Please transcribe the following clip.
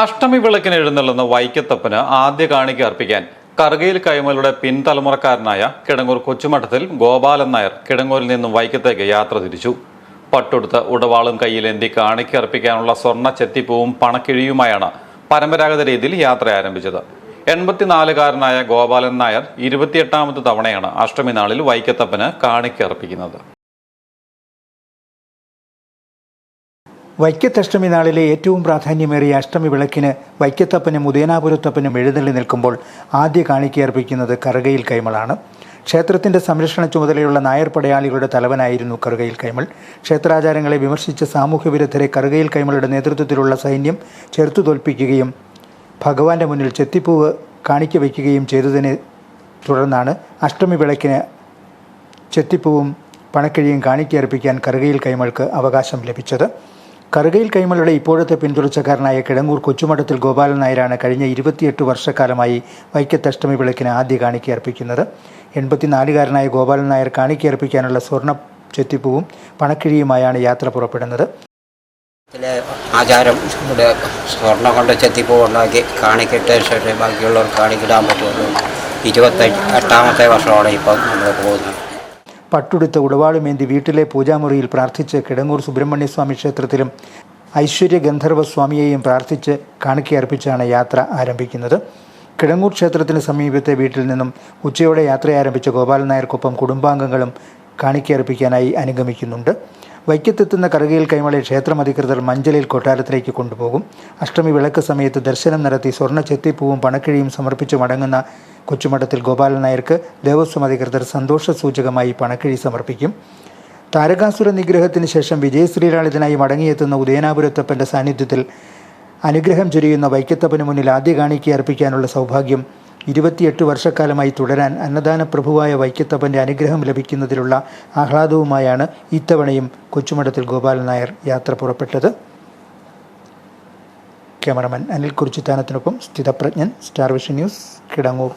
അഷ്ടമി വിളക്കിന് എഴുന്നള്ളുന്ന വൈക്കത്തപ്പന് ആദ്യ കാണിക്ക അർപ്പിക്കാൻ കറുകയിൽ കൈമലുടെ പിൻതലമുറക്കാരനായ കിടങ്ങൂർ കൊച്ചുമഠത്തിൽ ഗോപാലൻ നായർ കിടങ്ങൂരിൽ നിന്നും വൈക്കത്തേക്ക് യാത്ര തിരിച്ചു. പട്ടുടുത്ത് ഉടവാളും കയ്യിലേന്തി കാണിക്ക് അർപ്പിക്കാനുള്ള സ്വർണ ചെത്തിപ്പൂവും പണക്കിഴിയുമായാണ് പരമ്പരാഗത രീതിയിൽ യാത്ര ആരംഭിച്ചത്. എൺപത്തിനാലുകാരനായ ഗോപാലൻ നായർ ഇരുപത്തിയെട്ടാമത്തെ തവണയാണ് അഷ്ടമി നാളിൽ വൈക്കത്തപ്പന് കാണിക്ക് അർപ്പിക്കുന്നത്. വൈക്കത്തഷ്ടമി നാളിലെ ഏറ്റവും പ്രാധാന്യമേറിയ അഷ്ടമി വിളക്കിന് വൈക്കത്തപ്പനും ഉദയനാപുരത്തപ്പനും എഴുന്നള്ളി നിൽക്കുമ്പോൾ ആദ്യ കാണിക്കയർപ്പിക്കുന്നത് കറുകയിൽ കൈമളാണ്. ക്ഷേത്രത്തിന്റെ സംരക്ഷണ ചുമതലയുള്ള നായർ പടയാളികളുടെ തലവനായിരുന്നു കറുകയിൽ കൈമൾ. ക്ഷേത്രാചാരങ്ങളെ വിമർശിച്ച സാമൂഹ്യ വിരുദ്ധരെ കറുകയിൽ കൈമളുടെ നേതൃത്വത്തിലുള്ള സൈന്യം ചെറുത്തു തോൽപ്പിക്കുകയും ഭഗവാന്റെ മുന്നിൽ ചെത്തിപ്പൂവ് കാണിക്ക വയ്ക്കുകയും ചെയ്തതിനെ തുടർന്നാണ് അഷ്ടമി വിളക്കിന് ചെത്തിപ്പൂവും പണക്കിഴിയും കാണിക്കയർപ്പിക്കാൻ കറുകയിൽ കൈമൾക്ക് അവകാശം ലഭിച്ചത്. കറുകയിൽ കൈമളുടെ ഇപ്പോഴത്തെ പിന്തുടർച്ചക്കാരനായ കിടങ്ങൂർ കൊച്ചുമഠത്തിൽ ഗോപാലൻ നായരാണ് കഴിഞ്ഞ ഇരുപത്തിയെട്ട് വർഷക്കാലമായി വൈക്കത്തഷ്ടമി വിളക്കിന് ആദ്യ കാണിക്കയർപ്പിക്കുന്നത് എൺപത്തിനാലുകാരനായ ഗോപാലൻ നായർ കാണിക്കയർപ്പിക്കാനുള്ള സ്വർണ ചെത്തിപ്പൂവും പണക്കിഴിയുമായാണ് യാത്ര പുറപ്പെടുന്നത്. ആചാരം ഇവിടെ സ്വർണം കൊണ്ട് ചെത്തിപ്പൂ ഉണ്ടാക്കി കാണിക്കട്ടെ ശേഷം ബാക്കിയുള്ളവർക്ക് കാണിക്കിടാൻ പറ്റുള്ളൂ ഇരുപത്തി എട്ടാമത്തെ വർഷമാണ് ഇപ്പം നമ്മൾ പോകുന്നത്. പട്ടുടുത്ത ഉടവാളുമേന്തി വീട്ടിലെ പൂജാമുറിയിൽ പ്രാർത്ഥിച്ച് കിടങ്ങൂർ സുബ്രഹ്മണ്യസ്വാമി ക്ഷേത്രത്തിലും ഐശ്വര്യ ഗന്ധർവ സ്വാമിയെയും പ്രാർത്ഥിച്ച് കാണിക്കയർപ്പിച്ചാണ് യാത്ര ആരംഭിക്കുന്നത്. കിടങ്ങൂർ ക്ഷേത്രത്തിന് സമീപത്തെ വീട്ടിൽ നിന്നും ഉച്ചയോടെ യാത്ര ആരംഭിച്ച ഗോപാലൻ നായർക്കൊപ്പം കുടുംബാംഗങ്ങളും കാണിക്കയർപ്പിക്കാനായി അനുഗമിക്കുന്നുണ്ട്. വൈക്കത്തെത്തുന്ന കറുകയിൽ കൈമളെ ക്ഷേത്രം അധികൃതർ മഞ്ചലിൽ കൊട്ടാരത്തിലേക്ക് കൊണ്ടുപോകും. അഷ്ടമി വിളക്ക് സമയത്ത് ദർശനം നടത്തി സ്വർണ ചെത്തിപ്പൂവും പണക്കിഴിയും സമർപ്പിച്ചു മടങ്ങുന്ന കൊച്ചുമഠത്തിൽ ഗോപാലൻ നായർക്ക് ദേവസ്വം അധികൃതർ സന്തോഷ സൂചകമായി പണക്കിഴി സമർപ്പിക്കും. താരകാസുര നിഗ്രഹത്തിന് ശേഷം വിജയശ്രീലാളിതനായി മടങ്ങിയെത്തുന്ന ഉദയനാപുരത്തപ്പന്റെ സാന്നിധ്യത്തിൽ അനുഗ്രഹം ചൊരിയുന്ന വൈക്കത്തപ്പന് മുന്നിൽ ആദ്യ കാണിക്ക അർപ്പിക്കാനുള്ള സൗഭാഗ്യം ഇരുപത്തിയെട്ട് വർഷക്കാലമായി തുടരാൻ അന്നദാന പ്രഭുവായ വൈക്കത്തപ്പന്റെ അനുഗ്രഹം ലഭിക്കുന്നതിലുള്ള ആഹ്ലാദവുമായാണ് ഇത്തവണയും കൊച്ചുമഠത്തിൽ ഗോപാലൻ നായർ യാത്ര പുറപ്പെട്ടത്. ക്യാമറമാൻ അനിൽ കുറിച്ചിത്താനത്തിനൊപ്പം സ്ഥിതപ്രജ്ഞൻ സ്റ്റാർ വിഷൻ ന്യൂസ് കിടങ്ങൂർ.